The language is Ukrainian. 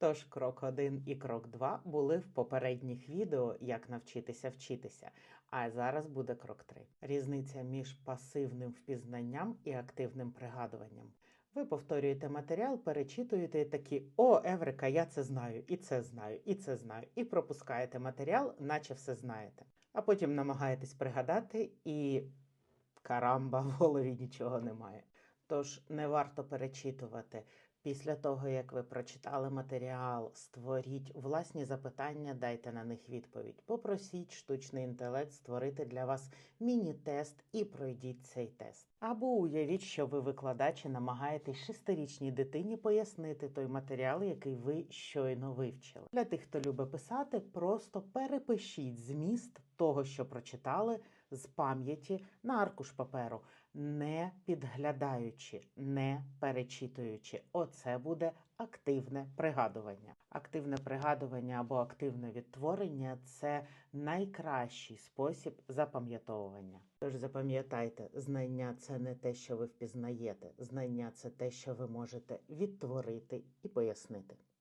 Тож крок 1 і крок 2 були в попередніх відео, як навчитися вчитися. А зараз буде крок 3. Різниця між пасивним впізнанням і активним пригадуванням. Ви повторюєте матеріал, перечитуєте і такі: О, Еврика, я це знаю, і це знаю, і це знаю, і пропускаєте матеріал, наче все знаєте. А потім намагаєтесь пригадати, і карамба в голові нічого немає. Тож не варто перечитувати. Після того, як ви прочитали матеріал, створіть власні запитання, дайте на них відповідь. Попросіть штучний інтелект створити для вас міні-тест і пройдіть цей тест. Або уявіть, що ви викладач і намагаєтесь шестирічній дитині пояснити той матеріал, який ви щойно вивчили. Для тих, хто любить писати, просто перепишіть зміст того, що прочитали з пам'яті на аркуш паперу, не підглядаючи, не перечитуючи. Оце буде активне пригадування. Активне пригадування або активне відтворення це найкращий спосіб запам'ятовування. Тож запам'ятайте, знання це не те, що ви впізнаєте. Знання це те, що ви можете відтворити і пояснити.